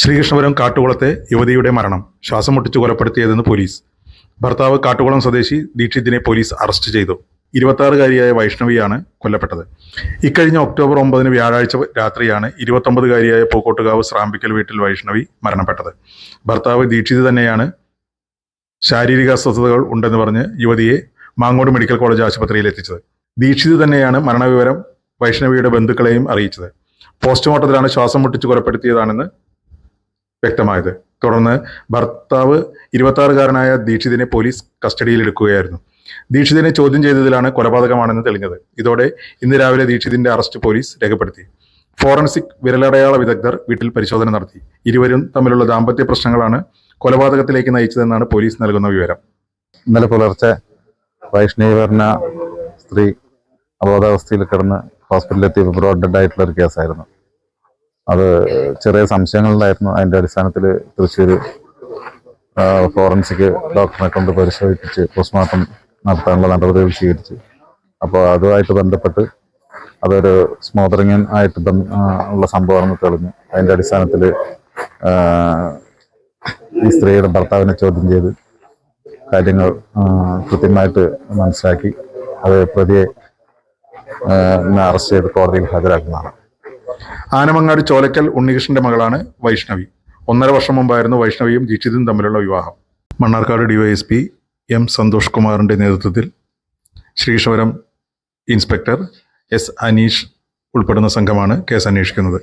ശ്രീകൃഷ്ണപുരം കാട്ടുകുളത്തെ യുവതിയുടെ മരണം ശ്വാസം മുട്ടിച്ച് കൊലപ്പെടുത്തിയതെന്ന് പോലീസ്. ഭർത്താവ് കാട്ടുകുളം സ്വദേശി ദീക്ഷിതിനെ പോലീസ് അറസ്റ്റ് ചെയ്തു. ഇരുപത്താറുകാരിയായ വൈഷ്ണവിയാണ് കൊല്ലപ്പെട്ടത്. ഇക്കഴിഞ്ഞ ഒക്ടോബർ ഒമ്പതിന് വ്യാഴാഴ്ച രാത്രിയാണ് ഇരുപത്തൊമ്പതുകാരിയായ പൂക്കോട്ടുകാവ് സ്രാമ്പിക്കൽ വീട്ടിൽ വൈഷ്ണവി മരണപ്പെട്ടത്. ഭർത്താവ് ദീക്ഷിത് തന്നെയാണ് ശാരീരിക അസ്വസ്ഥതകൾ ഉണ്ടെന്ന് പറഞ്ഞ് യുവതിയെ മാങ്ങോട് മെഡിക്കൽ കോളേജ് ആശുപത്രിയിൽ എത്തിച്ചത്. ദീക്ഷിത് തന്നെയാണ് മരണവിവരം വൈഷ്ണവിയുടെ ബന്ധുക്കളെയും അറിയിച്ചത്. പോസ്റ്റ്മോർട്ടത്തിലാണ് ശ്വാസം മുട്ടിച്ച് കൊലപ്പെടുത്തിയതാണെന്ന് വ്യക്തമായത്. തുടർന്ന് ഭർത്താവ് ഇരുപത്താറുകാരനായ ദീക്ഷിതിനെ പോലീസ് കസ്റ്റഡിയിലെടുക്കുകയായിരുന്നു. ദീക്ഷിതിനെ ചോദ്യം ചെയ്തതിലാണ് കൊലപാതകമാണെന്ന് തെളിഞ്ഞത്. ഇതോടെ ഇന്ന് രാവിലെ ദീക്ഷിതിന്റെ അറസ്റ്റ് പോലീസ് രേഖപ്പെടുത്തി. ഫോറൻസിക് വിരലടയാള വിദഗ്ധർ വീട്ടിൽ പരിശോധന നടത്തി. ഇരുവരും തമ്മിലുള്ള ദാമ്പത്യ പ്രശ്നങ്ങളാണ് കൊലപാതകത്തിലേക്ക് നയിച്ചതെന്നാണ് പോലീസ് നൽകുന്ന വിവരം. ഇന്നലെ പുലർച്ചെ വൈഷ്ണവി സ്ത്രീ അബോധാവസ്ഥയിൽ കിടന്ന് ഹോസ്പിറ്റലിലെത്തി ബ്രോഡ് ആയിട്ടുള്ള ഒരു കേസായിരുന്നു. അത് ചെറിയ സംശയങ്ങളുണ്ടായിരുന്നു അതിന്റെ അടിസ്ഥാനത്തിൽ തൃശ്ശൂർ ഫോറൻസിക് ഡോക്ടറെ കൊണ്ട് പരിശോധിപ്പിച്ച് പോസ്റ്റ്മോർട്ടം നടത്താനുള്ള നടപടികൾ സ്വീകരിച്ചു. അപ്പോൾ അതുമായിട്ട് ബന്ധപ്പെട്ട് അതൊരു സ്മോദറിങ് ആയിട്ട് ഉള്ള സംഭവമാണെന്ന് തെളിഞ്ഞു. അതിന്റെ അടിസ്ഥാനത്തിൽ ഈ സ്ത്രീയുടെ ഭർത്താവിനെ ചോദ്യം ചെയ്ത് കാര്യങ്ങൾ കൃത്യമായിട്ട് മനസ്സിലാക്കി. അത് പ്രതിയെ അറസ്റ്റ് ചെയ്ത് കോടതിയിൽ ഹാജരാക്കുന്നതാണ്. ആനമങ്ങാട് ചോലക്കൽ ഉണ്ണികൃഷ്ണന്റെ മകളാണ് വൈഷ്ണവി. ഒന്നര വർഷം മുമ്പായിരുന്നു വൈഷ്ണവിയും ദീക്ഷിതും തമ്മിലുള്ള വിവാഹം. മണ്ണാർക്കാട് ഡിവൈഎസ്പി എം സന്തോഷ് കുമാറിന്റെ നേതൃത്വത്തിൽ ശ്രീശ്വരം ഇൻസ്പെക്ടർ എസ് അനീഷ് ഉൾപ്പെടുന്ന സംഘമാണ് കേസ് അന്വേഷിക്കുന്നത്.